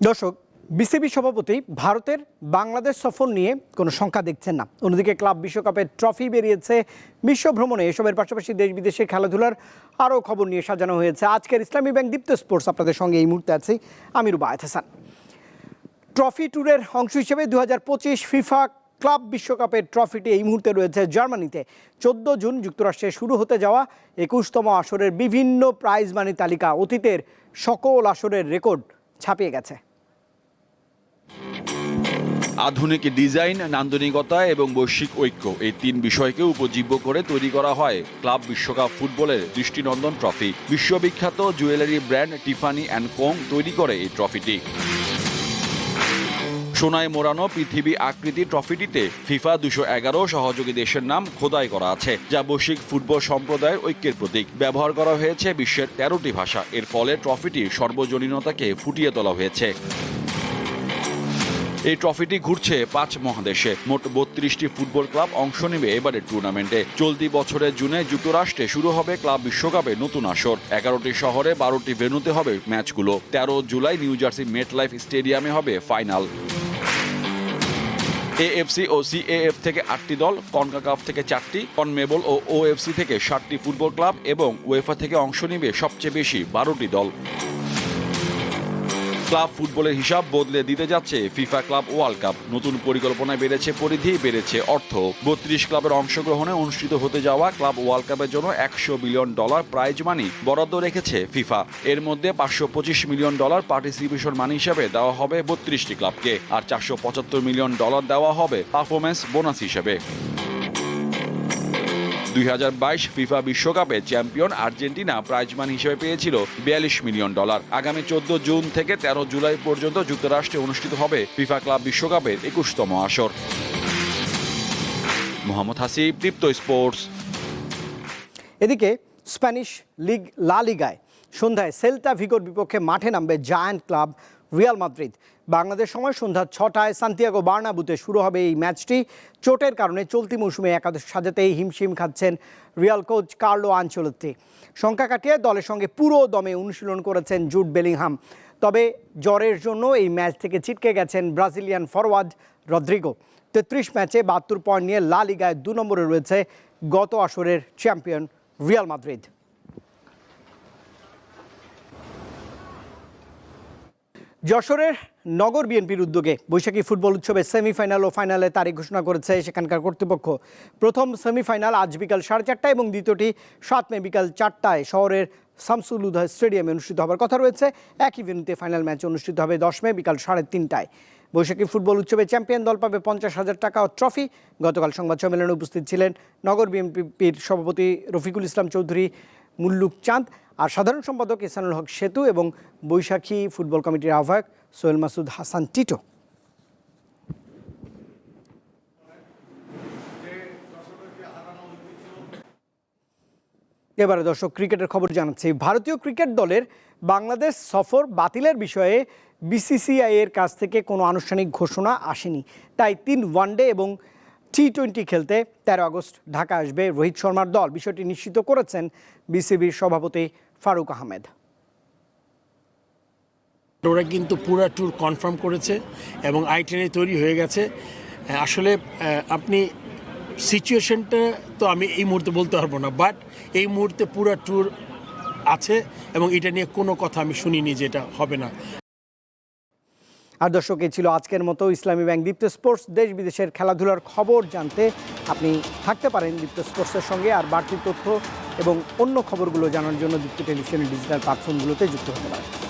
দর্শক, বিসিবি সভাপতি ভারতের বাংলাদেশ সফর নিয়ে কোনো সংখ্যা দেখছেন না। অন্যদিকে ক্লাব বিশ্বকাপের ট্রফি বেরিয়েছে বিশ্ব ভ্রমণে। এসবের পাশাপাশি দেশ বিদেশের খেলাধুলার আরও খবর নিয়ে সাজানো হয়েছে। আজকের ইসলামী ব্যাংক দীপ্ত স্পোর্টস, আপনাদের সঙ্গে এই মুহূর্তে আছি আমি রুবায়ত হাসান। ট্রফি ট্যুরের অংশ হিসেবে দু পঁচিশ ফিফা ক্লাব বিশ্বকাপের ট্রফিটি এই মুহূর্তে রয়েছে জার্মানিতে। চোদ্দ জুন যুক্তরাষ্ট্রে শুরু হতে যাওয়া একুশতম আসরের বিভিন্ন প্রাইজ মানি তালিকা অতীতের সকল আসরের রেকর্ড ছাপিয়ে গেছে। আধুনিক ডিজাইন, নান্দনিকতা এবং বৈশ্বিক ঐক্য এই তিন বিষয়কে উপজীব্য করে তৈরি করা হয় ক্লাব বিশ্বকাপ ফুটবলের দৃষ্টিনন্দন ট্রফি। বিশ্ববিখ্যাত jewellery brand Tiffany and Co তৈরি করে এই ট্রফিটি। সোনায় মোড়ানো পৃথিবী আকৃতি ট্রফিটিতে ফিফা দুশো এগারো সহযোগী দেশের নাম খোদাই করা আছে, যা বৈশ্বিক ফুটবল সম্প্রদায়ের ঐক্যের প্রতীক। ব্যবহার করা হয়েছে বিশ্বের তেরোটি ভাষা। এর ফলে ট্রফিটির সর্বজনীনতাকে ফুটিয়ে তোলা হয়েছে। এই ট্রফিটি ঘুরছে পাঁচ মহাদেশে। মোট বত্রিশটি ফুটবল ক্লাব অংশ নেবে এবারের টুর্নামেন্টে। চলতি বছরের জুনে যুক্তরাষ্ট্রে শুরু হবে ক্লাব বিশ্বকাপে নতুন আসর। এগারোটি শহরে বারোটি ভেন্যুতে হবে ম্যাচগুলো। তেরো July New Jersey MetLife স্টেডিয়ামে হবে ফাইনাল। এএফসি ও সিএএফ থেকে আটটি দল, কনকাকাফ থেকে চারটি, কনমেবল ও ওএফসি থেকে ষাটটি ফুটবল ক্লাব এবং ওয়েফা থেকে অংশ নেবে সবচেয়ে বেশি বারোটি দল। ক্লাব ফুটবলের হিসাব বদলে দিতে যাচ্ছে ফিফা ক্লাব ওয়ার্ল্ড কাপ। নতুন পরিকল্পনায় বেড়েছে পরিধি, বেড়েছে অর্থ। বত্রিশ ক্লাবের অংশগ্রহণে অনুষ্ঠিত হতে যাওয়া ক্লাব ওয়ার্ল্ড কাপের জন্য একশো বিলিয়ন ডলার প্রাইজ মানি বরাদ্দ রেখেছে ফিফা। এর মধ্যে পাঁচশো পঁচিশ মিলিয়ন ডলার পার্টিসিপেশন মানি হিসাবে দেওয়া হবে বত্রিশটি ক্লাবকে। আর চারশো পঁচাত্তর মিলিয়ন ডলার দেওয়া হবে পারফরমেন্স বোনাস হিসেবে। দুই হাজার বাইশ ফিফা বিশ্বকাপে চ্যাম্পিয়ন আর্জেন্টিনা প্রাইজমান হিসেবে পেয়েছিল বিয়াল্লিশ মিলিয়ন ডলার। আগামী চোদ্দ জুন থেকে তেরো জুলাই পর্যন্ত যুক্তরাষ্ট্রে অনুষ্ঠিত হবে ফিফা ক্লাব বিশ্বকাপের একুশতম আসর। মোহাম্মদ হাসিব, দীপ্ত স্পোর্টস। এদিকে স্প্যানিশ লিগ লা লিগায় সন্ধ্যায় সেল্টা ভিগোর বিপক্ষে মাঠে নামবে giant club Real Madrid. Bangladesh সময় সন্ধ্যা ছটায় সান্তিয়াগো বার্নাবুতে শুরু হবে এই ম্যাচটি। চোটের কারণে চলতি মৌসুমে একাদশ সাজাতেই হিমশিম খাচ্ছেন রিয়াল কোচ কার্লো আঞ্চলত্তি। সংখ্যা কাটিয়ে দলের সঙ্গে পুরো দমে অনুশীলন করেছেন জুট বেলিংহাম। তবে জ্বরের জন্য এই ম্যাচ থেকে ছিটকে গেছেন ব্রাজিলিয়ান ফরওয়ার্ড রদ্রিগো। তেত্রিশ ম্যাচে বাহাত্তর পয়েন্ট নিয়ে লা লিগায় দু নম্বরে রয়েছে গত আসরের চ্যাম্পিয়ন রিয়াল মাদ্রিদ। যশোরের নগর বিএনপির উদ্যোগে বৈশাখী ফুটবল উৎসবের সেমিফাইনাল ও ফাইনালে তারিখ ঘোষণা করেছে সেখানকার কর্তৃপক্ষ। প্রথম সেমিফাইনাল আজ বিকাল সাড়ে চারটায় এবং দ্বিতীয়টি সাত মে বিকাল চারটায় শহরের শামসুল উদয় স্টেডিয়ামে অনুষ্ঠিত হবার কথা রয়েছে। একই ভেন্যুতে ফাইনাল ম্যাচ অনুষ্ঠিত হবে দশ মে বিকাল সাড়ে তিনটায়। বৈশাখী ফুটবল উৎসবে চ্যাম্পিয়ন দল পাবে পঞ্চাশ হাজার টাকা ও ট্রফি গতকাল সংবাদ সম্মেলনে উপস্থিত ছিলেন নগর বিএনপির সভাপতি রফিকুল ইসলাম চৌধুরী মুল্লুক চাঁদ আর সাধারণ সম্পাদক ইসানুল হক সেতু এবং বৈশাখী ফুটবল কমিটির আহ্বায়ক সোহেল মাসুদ হাসান টিটো। এবারে দর্শক, ক্রিকেটের খবর জানাচ্ছি। ভারতীয় ক্রিকেট দলের বাংলাদেশ সফর বাতিলের বিষয়ে বিসিসিআই এর কাছ থেকে কোনো আনুষ্ঠানিক ঘোষণা আসেনি। তাই তিন ওয়ানডে এবং টি টোয়েন্টি খেলতে তেরো আগস্ট ঢাকা আসবে রোহিত শর্মার দল। বিষয়টি নিশ্চিত করেছেন বিসিবির সভাপতি ফারুক আহমেদ। ওরা কিন্তু পুরো ট্যুর কনফার্ম করেছে এবং আইটেনে তৈরি হয়ে গেছে। আসলে আপনি সিচুয়েশনটা তো আমি এই মুহূর্তে বলতে পারব না বাট এই মুহূর্তে পুরো ট্যুর আছে এবং এটা নিয়ে কোনো কথা আমি শুনিনি যে এটা হবে না। আর দর্শক এই ছিল আজকের মতো ইসলামী ব্যাংক দীপ্ত স্পোর্টস। দেশ বিদেশের খেলাধুলার খবর জানতে আপনি থাকতে পারেন দীপ্ত স্পোর্টসের সঙ্গে। আর বাড়তি তথ্য এবং অন্য খবরগুলো জানার জন্য দীপ্ত টেলিভিশনের ডিজিটাল প্ল্যাটফর্মগুলোতে যুক্ত হতে পারেন।